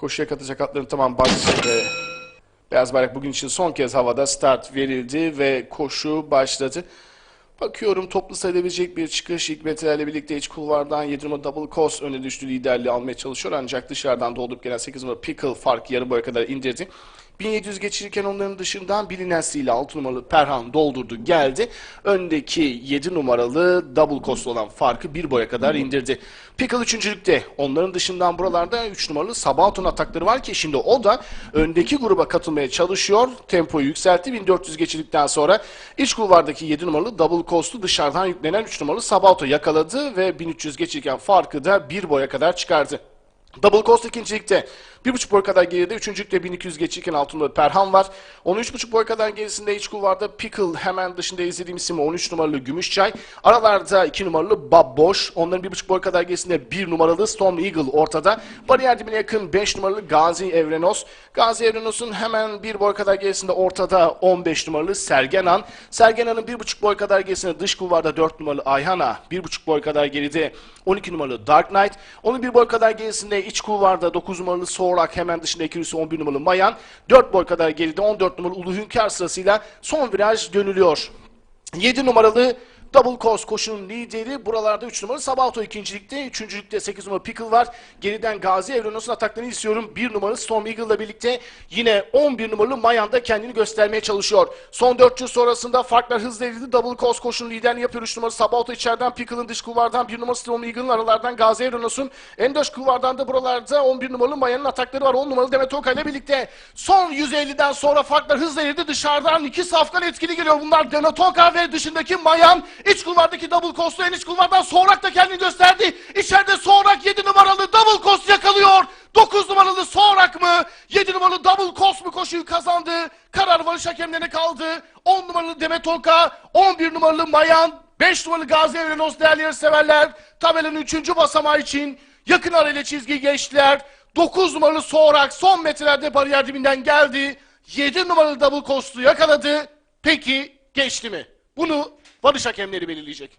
Koşuya katacak atların tamam başladı. Beyaz bayrak bugün için son kez havada start verildi ve koşu başladı. Bakıyorum toplu sayılabilecek bir çıkış Hikmetlerle birlikte iç kulvardan 7 numara Double Cost öne düştü liderliği almaya çalışıyor ancak dışarıdan doldurup gelen 8 numara Pickle fark yarı boya kadar indirdi. 1700 geçirirken onların dışından bilinensiyle 6 numaralı Perhan doldurdu geldi. Öndeki 7 numaralı Double Cost olan farkı bir boya kadar indirdi. Pickle üçüncülükte. Onların dışından buralarda 3 numaralı Sabahat'ın atakları var ki şimdi o da öndeki gruba katılmaya çalışıyor. Tempoyu yükseltti. 1400 geçirdikten sonra iç kulvardaki 7 numaralı Double Cost'u dışarıdan yüklenen 3 numaralı Sabahat'ı yakaladı ve 1300 geçirirken farkı da bir boya kadar çıkardı. Double Coast ikincilikte. 1.5 boy kadar geride. Üçüncülükte 1200 geçirken altında Perhan var. Onun 3.5 boy kadar gerisinde iç kulvarda Pickle hemen dışında izlediğim isim 13 numaralı Gümüşçay. Aralarda 2 numaralı Bob Boş. Onların 1.5 boy kadar gerisinde 1 numaralı Storm Eagle ortada. Bariyer dibine yakın 5 numaralı Gazi Evrenos. Gazi Evrenos'un hemen 1 boy kadar gerisinde ortada 15 numaralı Sergenan. Sergenan'ın 1.5 boy kadar gerisinde dış kulvarda 4 numaralı Ayhana. 1.5 boy kadar geride 12 numaralı Dark Knight. Onun 1 boy kadar gerisinde iç kulvarda 9 numaralı Soğrak hemen dışında ikilisi 11 numaralı Mayan. 4 boy kadar geride 14 numaralı Ulu Hünkar sırasıyla son viraj dönülüyor. 7 numaralı Double Coast koşunun lideri. Buralarda 3 numaralı Sabato ikincilikte. Üçüncülükte 8 numaralı Pickle var. Geriden Gazi Evrenos'un ataklarını istiyorum. 1 numaralı Storm Eagle'la birlikte yine 11 numaralı Mayan da kendini göstermeye çalışıyor. Son 400 sonrasında farklar hızla erildi. Double Coast koşunun liderini yapıyor. 3 numaralı Sabato içeriden Pickle'ın dış kulvardan 1 numaralı Storm Eagle'ın aralardan Gazi Evrenos'un en dış kulvardan da buralarda 11 numaralı Mayan'ın atakları var. 10 numaralı Demet ile birlikte son 150'den sonra farklar hızla erildi. Dışarıdan iki safkan etkili geliyor. Bunlar Demet ve dışındaki Mayan. İç kulvardaki double coast'u en iç kulvardan Soğrak da kendini gösterdi. İçeride Soğrak 7 numaralı double coast yakalıyor. 9 numaralı Soğrak mı? 7 numaralı double coast mu koşuyu kazandı? Karar varış hakemlerine kaldı. 10 numaralı Demet Oka, 11 numaralı Mayan, 5 numaralı Gazi Evrenos değerli yarışseverler. Tabelanın 3. basamağı için yakın arayla çizgi geçtiler. 9 numaralı Soğrak son metrelerde bariyer dibinden geldi. 7 numaralı double coast'u yakaladı. Peki geçti mi? Bunu varış hakemleri belirleyecek.